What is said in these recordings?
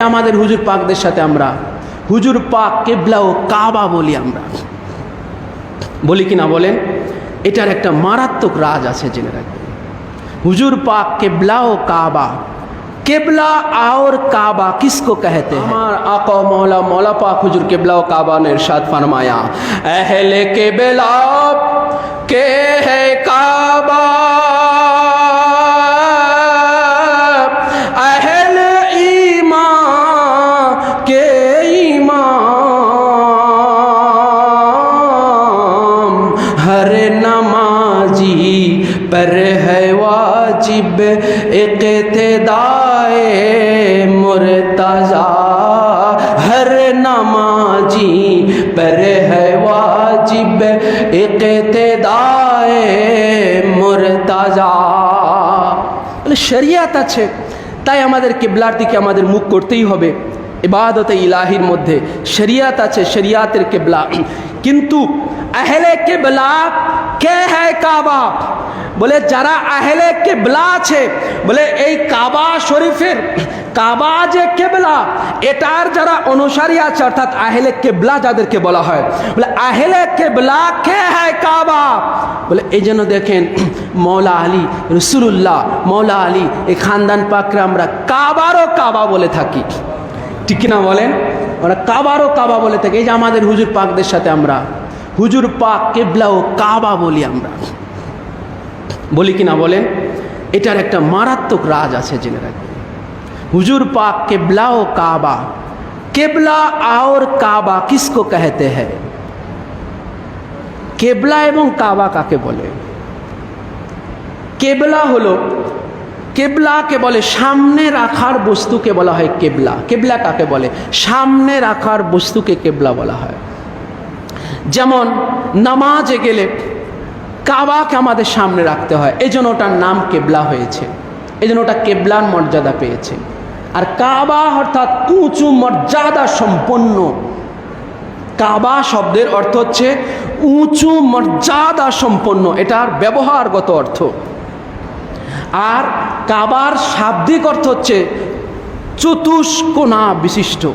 আমাদের হুজুর পাকদের সাথে আমরা হুজুর পাক কেবলা ও কাবা বলি আমরা বলি কি না বলেন এটার একটা মারাত্মক রাজ আছে জেনে রাখবেন হুজুর পাক কেবলা ও কাবা केबला और काबा किसको कहते हैं हमार आका मौला मौला पाक हुजूर केबला और काबा ने इरशाद फरमाया अहले केबला नमाजी पर है वाजिब इक़्तिदाए मुर्तज़ा हर नमाजी पर है वाजिब इक़्तिदाए মুরতাজা বলে শরিয়াত আছে তাই আমাদের কেবলার দিকে আমাদের মুখ করতেই হবে ইবাদতে ইলাহির মধ্যে, শরিয়াত আছে, শরিয়াতের কেবলা। কিন্তু আহলে কেবলা কে হ্যায় কাবা? বলে, যারা আহলে কেবলা আছে, বলে, এই কাবা শরীফের, কাবা যে কেবলা, এটার যারা অনুসারী আছে, অর্থাৎ আহলে কেবলা যাদেরকে বলা হয়, বলে, আহলে কেবলা কে হ্যায় কাবা? বলে, এই জন্য দেখেন মৌলা আলী রসুল্লাহ মৌলা আলী, এই খানদান পাকরে আমরা কাবারও কাবা বলে থাকি। ঠিক কিনা বলেন? ওরা কাবারও কাবা বলে থাকে। এই যে আমাদের হুজুর পাকদের সাথে আমরা। হুজুর পাক, কেবলা ও কাবা বলি আমরা। বলি কিনা বলেন? এটার একটা মারাত্মক রাজ আছে জেনে রাখবেন। হুজুর পাক, কেবলা ও কাবা। কেবলা আর কাবা কিসকো কহেতে হ্যাঁ কেবলা এবং কাবা কাকে বলে? কেবলা হলো কেবলাকে বলে সামনে রাখার বস্তুকে বলা হয় কেবলা। কেবলা কাকে বলে। সামনে রাখার বস্তুকে কেবলা বলা হয়। যেমন, নামাজে গেলে কাবাকে আমাদের সামনে রাখতে হয়। এই জন্য ওটার নাম কেবলা হয়েছে। এই জন্য ওটা কেবলার মর্যাদা পেয়েছে। আর কাবা অর্থাৎ উঁচু মর্যাদা সম্পন্ন। কাবা শব্দের অর্থ হচ্ছে উঁচু মর্যাদা সম্পন্ন। এটার ব্যবহারগত অর্থ। আর কাবার শাব্দিক অর্থ হচ্ছে চতুষ্কোণা বিশিষ্ট।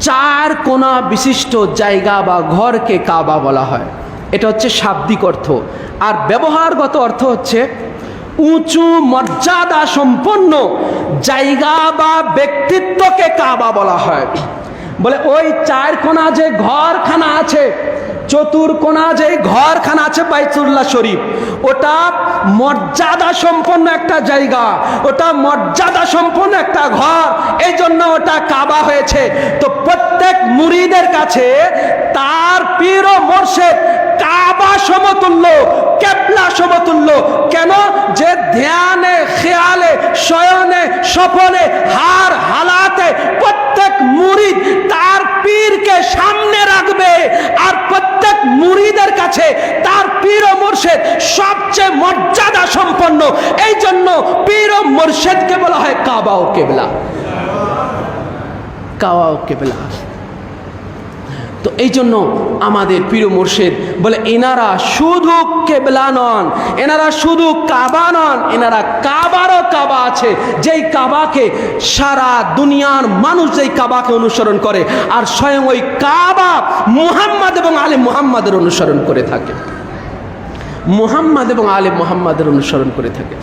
চার কোণা বিশিষ্ট জায়গা বা ঘরকে কাবা বলা হয়। এটা হচ্ছে শাব্দিক অর্থ। আর ব্যবহারগত অর্থ হচ্ছে উঁচু মর্যাদা সম্পন্ন জায়গা বা ব্যক্তিত্বকে কাবা বলা হয়। বলে ওই চার কোণা যে ঘরখানা আছে চতুর কোণা যে ঘরখানা আছে বাইতুল্লাহ শরীফ, ওটা মর্যাদা সম্পন্ন একটা জায়গা, ওটা মর্যাদা সম্পন্ন একটা ঘর এই জন্য ওটা কাবা হয়েছে। তো প্রত্যেক মুরিদের কাছে তার পীর ও কাবা সমতুল্য, কেবলা সমতুল্য। কেন? যে ধ্যানে, খেয়ালে, শয়নে, স্বপনে হার হালাতে প্রত্যেক মুরিদ তার পীরকে সামনে রাখবে আর প্রত্যেক মুড়িদের কাছে তার পীর ও মুর্শেদ সবচেয়ে মর্যাদা সম্পন্ন। এই জন্য পীর ও মুর্শেদকে বলা হয় কাবা ও কেবলা। কাবা ও কেবলা। তো এই জন্য আমাদের প্রিয় মুর্শেদ বলে, এনারা শুধু কেবলা নন, এনারা শুধু কাবা নন, এনারা কাবারও কাবা আছে। যেই কাবাকে সারা দুনিয়ার মানুষ যেই কাবাকে অনুসরণ করে, আর স্বয়ং ওই কাবা মুহাম্মদ এবং আলে মুহাম্মাদের অনুসরণ করে থাকে। মুহাম্মদ এবং আলে মুহাম্মাদের অনুসরণ করে থাকে।